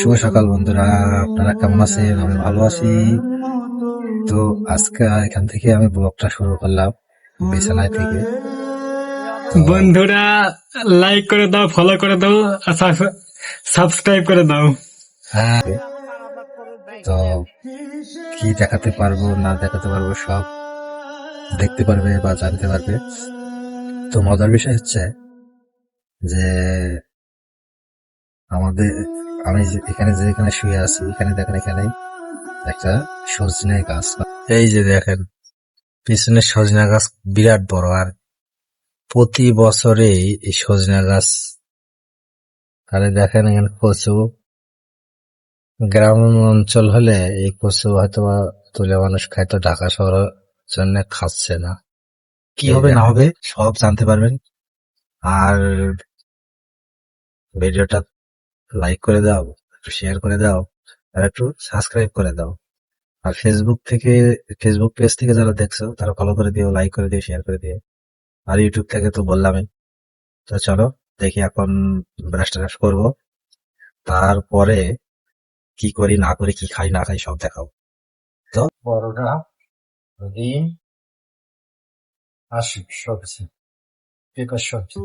শুভ সকাল বন্ধুরা। আপনারা কেমন আছেন? আমি ভালো আছি। তো আজকে এখান থেকে আমি ব্লগটা শুরু করলাম বিছানায় থেকে। বন্ধুরা লাইক করে দাও ফলো করে দাও আর সাবস্ক্রাইব করে দাও। হ্যাঁ। তো কি দেখাতে পারব না দেখাতে পারব সব দেখতে পারবে বা জানতে পারবে। তো মজার বিষয় হচ্ছে যে আমাদের আমি এখানে যে এখানে শুয়ে আছি, এখানে দেখেন এখানে একটা সজনে গাছ। এই যে দেখেন, পিছনে সজনা গাছ বিরাট বড়, আর প্রতি বছরে এই সজনা গাছ, তাহলে দেখেন এখানে কচু। গ্রাম অঞ্চল হলে এই কচু হয়তো তুলে মানুষ খায় তো ঢাকা শহরের জন্য খাচ্ছে না। কি হবে, না হবে, সব জানতে পারবেন। আর ভিডিওটা লাইক করে দাও, একটু শেয়ার করে দাও, আর একটু সাবস্ক্রাইব করে দাও। আর ফেসবুক থেকে ফেসবুক পেজ থেকে যারা দেখছ, তারা ফলো করে দিও লাইক করে দিও শেয়ার করে দিও। আর ইউটিউব থেকে তো বললামই। তো চলো, দেখি এখন ব্রাশ ট্রাশ করব। তারপরে কি করি, না করি, কি খাই, না খাই, সব দেখাও তো বড়টা ডিম আর সবজি, পেঁপের সবজি।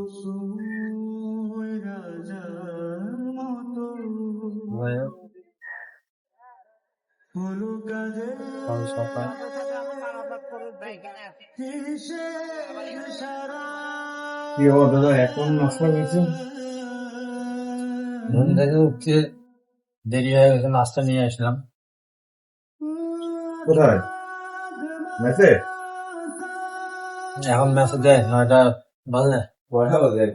কাল কি হব এখন নাস্তা হয়েছে ঘুম থেকে উঠতে দেরি হয়ে গেছে নাস্তা নিয়ে আসলাম। কোথায়? মেসে? এখন মেসে দেয় নয়টা বাজে। কয়টা বাজে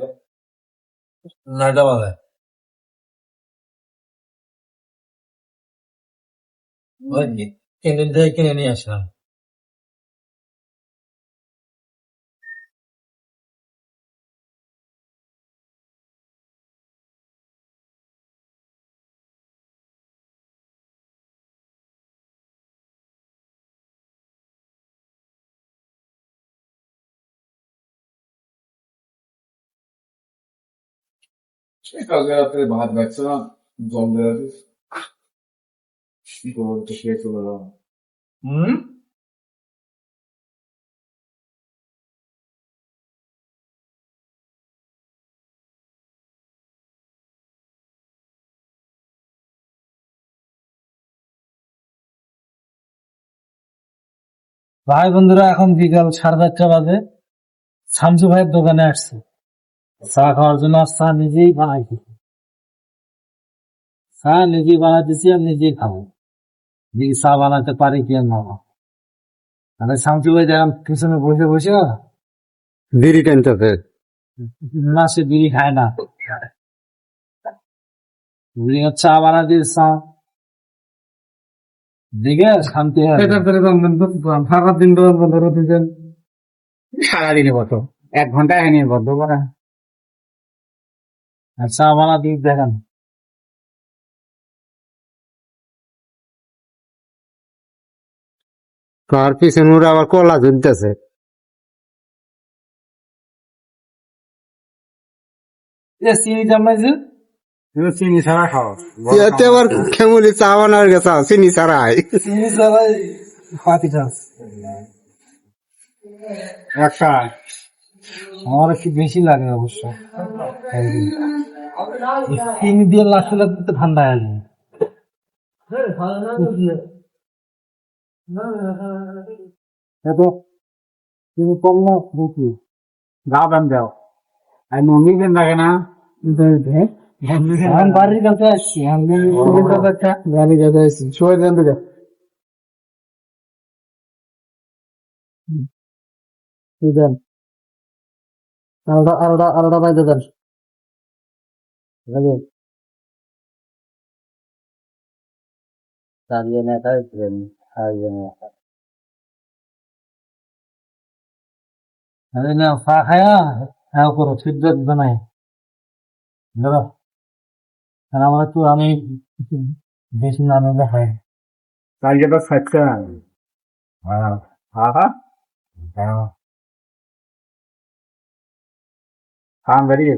নয়টা বাজে। ওই ক্যান্টিন থেকে কিনে নিয়ে আসলাম সে কালকে রাত্রে ভাত খাচ্ছে না জল দেওয়া দিস কি করব তো খেয়ে চলে যাব হুম ভাই বন্ধুরা এখন বিকাল সাড়ে চারটা বাজে। শামসু ভাইয়ের দোকানে আসছে। চা খাওয়ার জন্য আর চা নিজেই বানাইছি চা নিজেই বানাইতেছি আর নিজেই খাব। দেখি চা বানাতে পারি কি না মানে শামসু ভাই দেখলাম পিছনে বসে বসে বিড়ি টানতেছে। না সে বিড়ি খায় না। বিড়ি চা বানাতে চা দেখে শান্তি এটা করে সারা দিন ধরে দিতেন সারাদিনে বতো এক ঘণ্টা হয়নি বদ্ধ করা। আর চা বানাতে দেখেন। তার পিছনে ওরা আবার কলা ধরতেছে চিনি চামাইছে চিনি ছাড়া খাও। এতে আবার কেমনি চা বানার গেছে চিনি ছাড়াই। চিনি চাষ একটা আমার একটু বেশি লাগে অবশ্য। চিনি দিয়ে ঠান্ডা হয়ে যায় এতো তুমি কম না গা ব্যাম দাও আর নঙ্গি কেন থাকে না এখন বাড়ির কাছে আসছি আমি গাড়ি কাছে আসছি সবাই দেন তো দেন আলাদা আলাদা আলাদা বাইরে দেন দাঁড়িয়ে নেতা হারিয়ে নেতা আরে না ফা খায়া হ্যাঁ করো ফিডব্যাক বানাই ধরো আর আমার একটু আমি বেশি না নিলে হয় কালকে তো খাচ্ছে না হ্যাঁ হ্যাঁ হ্যাঁ কাম বেরিয়ে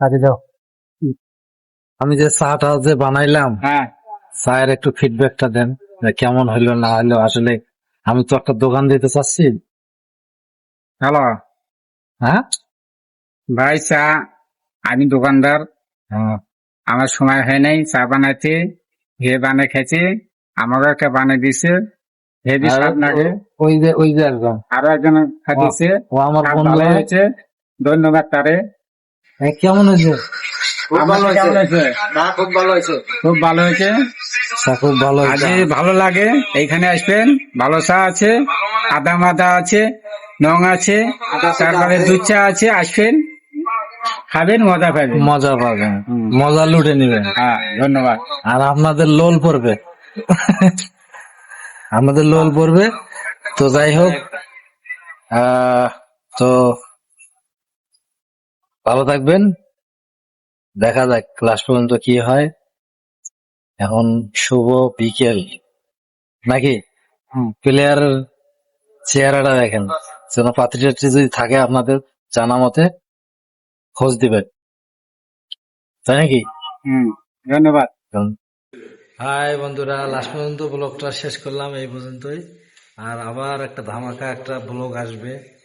আগে যাও। আমি যে চাটা যে বানাইলাম হ্যাঁ। চায়ের একটু ফিডব্যাকটা দেন কেমন হইল না হইল। আসলে আমি তো একটা দোকান দিতে চাচ্ছি। হ্যালো। হ্যাঁ? ভাই চা। আমি দোকানদার। হ্যাঁ। আমার সময় হয় নাই চা বানাইতে। হে বানিয়ে খেয়েছে আমাকে একটা বানিয়ে দিছে হেভি স্বাদ লাগে ওই যে ওই যে একদম আরও একজন খাইছে ও আমার বন্ধু হয়েছে। ধন্যবাদ তারে। কেমন হয়েছে। খুব ভালো হয়েছে। খুব ভালো হয়েছে? খুব ভালো হয়েছে। ভালো লাগে? এইখানে আসবেন? ভালো চা আছে? আদা মাদা আছে? নং আছে? তারপরে দুধ চা আছে? আসবেন? খাবেন? মজা পাবেন। মজা পাবেন। মজা লুটে নিবেন। হ্যাঁ ধন্যবাদ। আর আপনাদের লোল পড়বে। আমাদের লোল পড়বে। তো যাই হোক আহ, তো ভালো থাকবেন। দেখা যাক ক্লাস পর্যন্ত কি হয়। এখন শুভ বিকেল। নাকি? প্লেয়ার চেহারাটা দেখেন। যেন পাত্রী যদি থাকে আপনাদের জানা মতে খোঁজ দিবেন। তাই নাকি? হুম ধন্যবাদ। হাই বন্ধুরা লাস্ট পর্যন্ত ব্লগটা শেষ করলাম এই পর্যন্তই। আর আবার একটা ধামাকা একটা ব্লগ আসবে।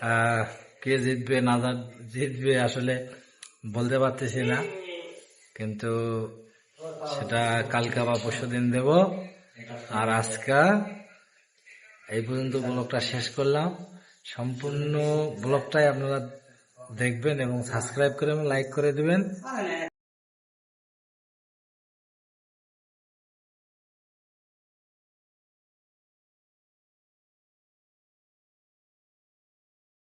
আহ, কে জিতবে, না জিতবে আসলে বলতে পারতেছি না। কিন্তু সেটা কালকে বা পরশু দিন দেব। আর আজকে এই পর্যন্ত ব্লগটা শেষ করলাম। সম্পূর্ণ ব্লগটাই আপনারা দেখবেন এবং সাবস্ক্রাইব করে লাইক করে দিবেন।